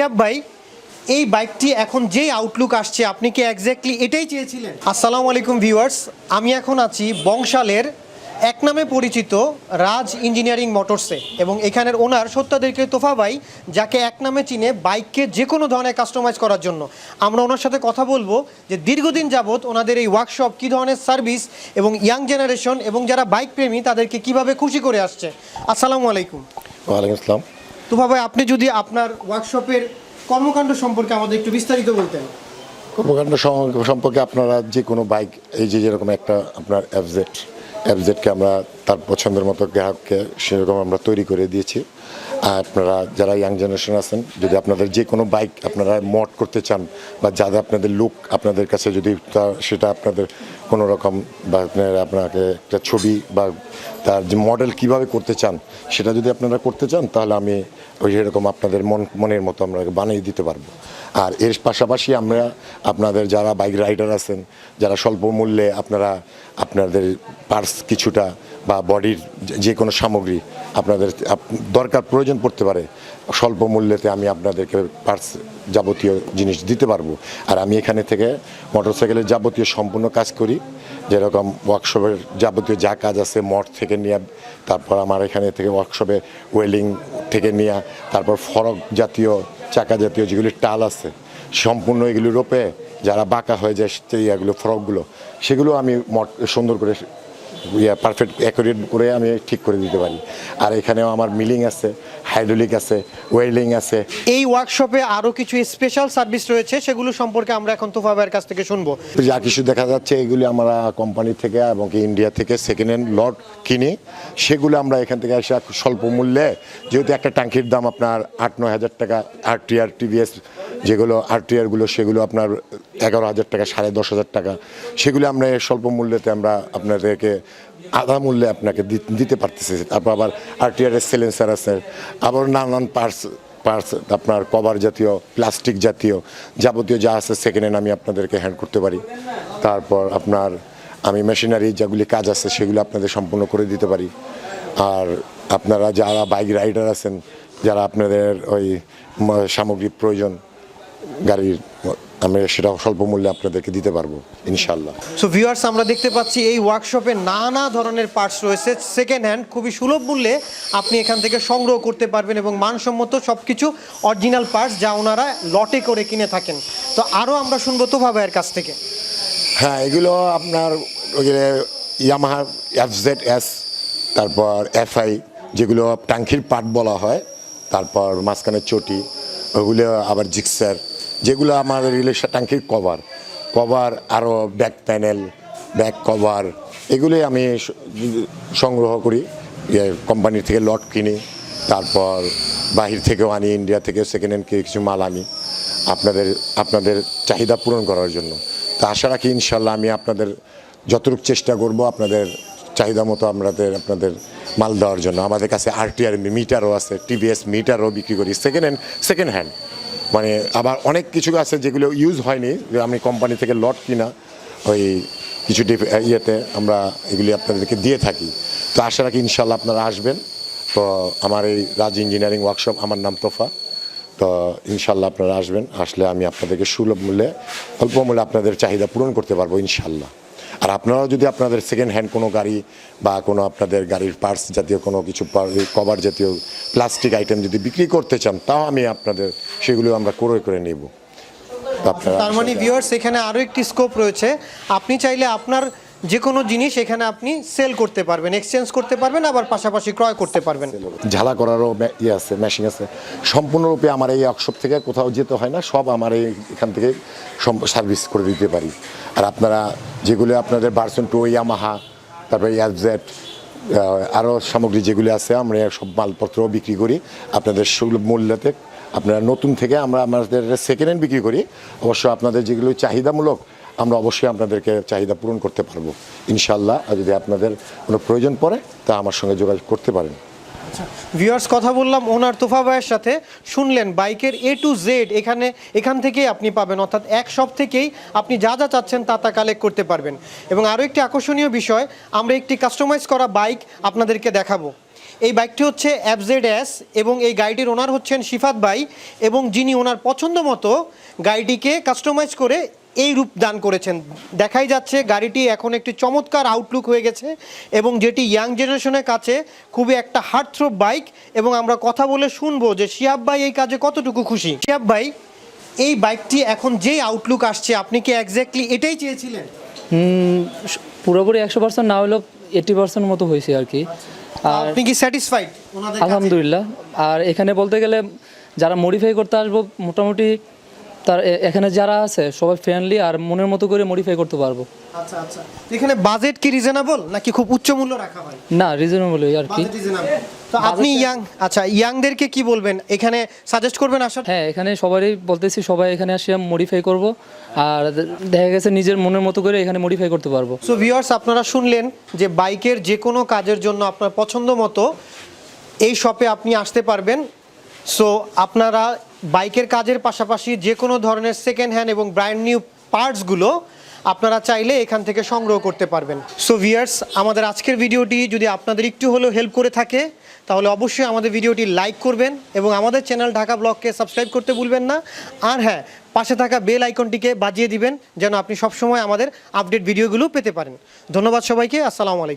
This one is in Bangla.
শিহাব ভাই এই বাইকটি এখন যেই আউটলুক আসছে আপনি কি এক্স্যাক্টলি এটাই চেয়েছিলেন? আসসালামু আলাইকুম ভিউয়ার্স আমি এখন আছি বংশালের এক নামে পরিচিত রাজ ইঞ্জিনিয়ারিং মোটরসে এবং এখানের ওনার সত্যাদেরকে তোফা ভাই যাকে এক নামে চিনে বাইককে যে কোনো ধরনের কাস্টমাইজ করার জন্য। আমরা ওনার সাথে কথা বলব যে দীর্ঘদিন যাবৎ ওনাদের এই ওয়ার্কশপ কী ধরনের সার্ভিস এবং ইয়াং জেনারেশন এবং যারা বাইক প্রেমী তাদেরকে কীভাবে খুশি করে আসছে। আসসালামু আলাইকুম। ওয়ালাইকুম আসসালাম। তোফা ভাই, আপনি যদি আপনার ওয়ার্কশপের কর্মকাণ্ড সম্পর্কে আমাদের একটু বিস্তারিত বলতেন। কর্মকাণ্ড সম্পর্কে আপনারা যে কোনো বাইক এই যে যেরকম একটা আপনার অ্যাপজেট অ্যাপজেটকে আমরা তার পছন্দের মতো গ্রাহককে সেরকম আমরা তৈরি করে দিয়েছি। আর আপনারা যারা ইয়াং জেনারেশন আছেন, যদি আপনাদের যে কোনো বাইক আপনারা মড করতে চান বা যাদের আপনাদের লুক আপনাদের কাছে যদি তা- সেটা আপনাদের কোনো রকম বা আপনার আপনাকে একটা ছবি বা তার যে মডেল কীভাবে করতে চান, সেটা যদি আপনারা করতে চান, তাহলে আমি ওই সেরকম আপনাদের মন, মনের মতো আমরা বানিয়ে দিতে পারব। আর এর পাশাপাশি আমরা আপনাদের যারা বাইক রাইডার আছেন, যারা স্বল্প মূল্যে আপনারা, আপনাদের পার্স কিছুটা বা বডির যে কোনো সামগ্রী আপনাদের আপ- দরকার প্রয়োজন পড়তে পারে, স্বল্প মূল্যেতে আমি আপনাদেরকে পার্স যাবতীয় জিনিস দিতে পারব। আর আমি এখানে থেকে মোটরসাইকেলের যাবতীয় সম্পূর্ণ কাজ করি, যেরকম ওয়ার্কশপের যাবতীয় যা কাজ আছে মঠ থেকে নিয়ে, তারপর আমার এখানে থেকে ওয়ার্কশপে ওয়েল্ডিং থেকে নিয়ে, তারপর ফরক জাতীয়, চাকা জাতীয় যেগুলি টাল আছে, সম্পূর্ণ এগুলি রোপে, যারা বাঁকা হয়ে যায় সেই এগুলো, ফরকগুলো, সেগুলো আমি সুন্দর করে ইয়ে পারফেক্ট অ্যাকুরেট করে আমি ঠিক করে দিতে পারি। আর এখানেও আমার মিলিং আছে হাইড্রোলিক আছে ওয়েল্ডিং আছে। এই ওয়ার্কশপে আরও কিছু স্পেশাল সার্ভিস রয়েছে সেগুলো সম্পর্কে আমরা এখন তোফা ভাইয়ের কাছ থেকে শুনব। যা কিছু দেখা যাচ্ছে এগুলি আমরা কোম্পানি থেকে এবং ইন্ডিয়া থেকে সেকেন্ড হ্যান্ড লট কিনি। সেগুলো আমরা এখান থেকে এসে স্বল্প মূল্যে যেহেতু একটা ট্যাঙ্কির দাম আপনার আট নয় হাজার টাকা আর টিআর টিভিএস যেগুলো আর টিআরগুলো সেগুলো আপনার এগারো হাজার টাকা, সাড়ে দশ হাজার টাকা, সেগুলি আমরা স্বল্প মূল্যেতে আমরা আপনাদেরকে আধা মূল্যে আপনাকে দিতে পারতেছি। তারপর আবার আর টিআরের সেলেন্সার আছে, আবার নানান পার্টস পার্স আপনার কভার জাতীয় প্লাস্টিক জাতীয়, যাবতীয় যা আছে সেকেন্ড হ্যান্ড আমি আপনাদেরকে হ্যান্ড করতে পারি। তারপর আপনার আমি মেশিনারি যেগুলি কাজ আছে সেগুলো আপনাদের সম্পূর্ণ করে দিতে পারি। আর আপনারা যারা বাইক রাইডার আছেন, যারা আপনাদের ওই সামগ্রিক প্রয়োজন, গাড়ির আমি সেটা স্বল্প মূল্যে আপনাদেরকে দিতে পারব ইনশাল্লাহ সো ভিউয়ার্স আমরা দেখতে পাচ্ছি এই ওয়ার্কশপে নানা ধরনের পার্টস রয়েছে। সেকেন্ড হ্যান্ড খুবই সুলভ মূল্যে আপনি এখান থেকে সংগ্রহ করতে পারবেন এবং মানসম্মত সব কিছু অরিজিনাল পার্টস যা ওনারা লটে করে কিনে থাকেন। তো আরও আমরা শুনব তোফা ভাইয়ের কাছ থেকে। হ্যাঁ এগুলো আপনার ওইগুলো ইয়ামাহা এফ জেড এস তারপর এফআই যেগুলো ট্যাঙ্কির পার্ট বলা হয় তারপর মাঝখানে চটি ওগুলো আবার জিক্সার যেগুলো আমার রিলেশন ট্যাঙ্কির কভার কভার আরও ব্যাক প্যানেল ব্যাক কভার এগুলোই আমি সংগ্রহ করি। ইয়ে কোম্পানি থেকে লট কিনি, তারপর বাহির থেকেও আনি ইন্ডিয়া থেকে সেকেন্ড হ্যান্ড কিছু মাল আনি, আপনাদের আপনাদের চাহিদা পূরণ করার জন্য। তা আশা রাখি ইনশাল্লাহ আমি আপনাদের যতটুকু চেষ্টা করব, আপনাদের চাহিদা মতো আপনাদের আপনাদের মাল দেওয়ার জন্য। আমাদের কাছে আরটিআর মিটারও আছে টিভিএস মিটারও বিক্রি করি সেকেন্ড হ্যান্ড সেকেন্ড হ্যান্ড মানে আবার অনেক কিছু আছে যেগুলো ইউজ হয়নি, যে আমি কোম্পানি থেকে লট কিনা, ওই কিছু ইয়েতে আমরা এগুলি আপনাদেরকে দিয়ে থাকি। তো আশা রাখি ইনশাল্লাহ আপনারা আসবেন। তো আমার এই রাজ ইঞ্জিনিয়ারিং ওয়ার্কশপ আমার নাম তোফা। তো ইনশাল্লাহ আপনারা আসবেন। আসলে আমি আপনাদেরকে সুলভ মূল্যে, অল্প মূল্যে আপনাদের চাহিদা পূরণ করতে পারব ইনশাল্লাহ আর আপনারাও যদি আপনাদের সেকেন্ড হ্যান্ড কোনো গাড়ি বা কোনো আপনাদের গাড়ির পার্স জাতীয় কোনো কিছু কভার জাতীয় প্লাস্টিক আইটেম যদি বিক্রি করতে চান তাও আমি আপনাদের সেগুলো আমরা করে করে নেব। আপনারা তার মানে ভিউয়ার্স এখানে আরও একটি স্কোপ রয়েছে। আপনি চাইলে আপনার যে কোনো জিনিস এখানে আপনি সেল করতে পারবেন এক্সচেঞ্জ করতে পারবেন, আবার পাশাপাশি ক্রয় করতে পারবেন। ঝালা করারও ইয়ে আছে মেশিন আছে। সম্পূর্ণরূপে আমার এই ওয়ার্কশপ থেকে কোথাও যেতে হয় না, সব আমার এই এখান থেকে সার্ভিস করে দিতে পারি। আর আপনারা যেগুলো আপনাদের বার্সন টু ইয়ামাহা তারপরে ইয়ারজেট আরও সামগ্রী যেগুলি আছে, আমরা সব মালপত্রও বিক্রি করি। আপনাদের সুলভ মূল্যতে আপনারা নতুন থেকে আমরা আমাদের সেকেন্ড হ্যান্ড বিক্রি করি। অবশ্য আপনাদের যেগুলো চাহিদামূলক আমরা অবশ্যই আপনাদেরকে চাহিদা পূরণ করতে পারব। ইনশাল্লাহ আর যদি আপনাদের কোনো প্রয়োজন পড়ে, তা আমার সঙ্গে যোগাযোগ করতে পারেন। ভিউয়ার্স কথা বললাম ওনার তোফা ভাইয়ের সাথে। শুনলেন, বাইকের এ টু জেড এখানে, এখান থেকেই আপনি পাবেন। অর্থাৎ এক সব থেকেই আপনি যা যা চাচ্ছেন তা তা কালেক্ট করতে পারবেন। এবং আরও একটি আকর্ষণীয় বিষয়, আমরা একটি কাস্টমাইজ করা বাইক আপনাদেরকে দেখাবো। এই বাইকটি হচ্ছে অ্যাবজেড এস এবং এই গাড়িটির ওনার হচ্ছেন শিফাত ভাই এবং যিনি ওনার পছন্দ মতো গাড়িটিকে কাস্টমাইজ করে এই রূপ দান করেছেন। দেখাই যাচ্ছে গাড়িটি এখন একটি চমৎকার আউটলুক হয়ে গেছে এবং যেটি ইয়াং জেনারেশনের কাছে খুবই একটা হার্টথ্রোপ বাইক এবং আমরা কথা বলে শুনব যে শিয়াব ভাই এই কাজে কতটুকু খুশি। শিয়াব ভাই এই বাইকটি এখন যেই আউটলুক আসছে আপনি কি এক্স্যাক্টলি এটাই চেয়েছিলেন? পুরোপুরি একশো পার্সেন্ট না হলেও এইটি পার্সেন্ট মতো হয়েছে আর কি। আর আপনি কি স্যাটিসফাইড আলহামদুলিল্লাহ। আর এখানে বলতে গেলে যারা মডিফাই করতে আসব মোটামুটি তার এখানে যারা আছে সবাই ফ্রেন্ডলি আর মনের মতো করে মডিফাই করতে পারব। আচ্ছা আচ্ছা। এখানে বাজেট কি রিজনেবল নাকি খুব উচ্চ মূল্য রাখা হয়? না রিজনেবল আর কি। তো আপনি ইয়াং আচ্ছা ইয়াংদেরকে কি বলবেন? এখানে সাজেস্ট করবেন আসার? হ্যাঁ এখানে সবারই বলতেছি সবাই এখানে আসে মডিফাই করব। আর দেখা গেছে নিজের মনের মতো করে এখানে মডিফাই করতে পারব। সো ভিউয়ার্স আপনারা শুনলেন যে বাইকের যে কোনো কাজের জন্য আপনার পছন্দ মতো এই শপে আপনি আসতে পারবেন। সো আপনারা বাইকের কাজের পাশাপাশি যে কোনো ধরনের সেকেন্ড হ্যান্ড এবং ব্র্যান্ড নিউ পার্টসগুলো আপনারা চাইলে এখান থেকে সংগ্রহ করতে পারবেন। সো ভিয়ার্স আমাদের আজকের ভিডিওটি যদি আপনাদের একটু হলেও হেল্প করে থাকে, তাহলে অবশ্যই আমাদের ভিডিওটি লাইক করবেন এবং আমাদের চ্যানেল ঢাকা ব্লগকে সাবস্ক্রাইব করতে ভুলবেন না। আর হ্যাঁ পাশে থাকা বেল আইকনটিকে বাজিয়ে দিবেন যেন আপনি সবসময় আমাদের আপডেট ভিডিওগুলো পেতে পারেন। ধন্যবাদ সবাইকে, আসসালামু আলাইকুম।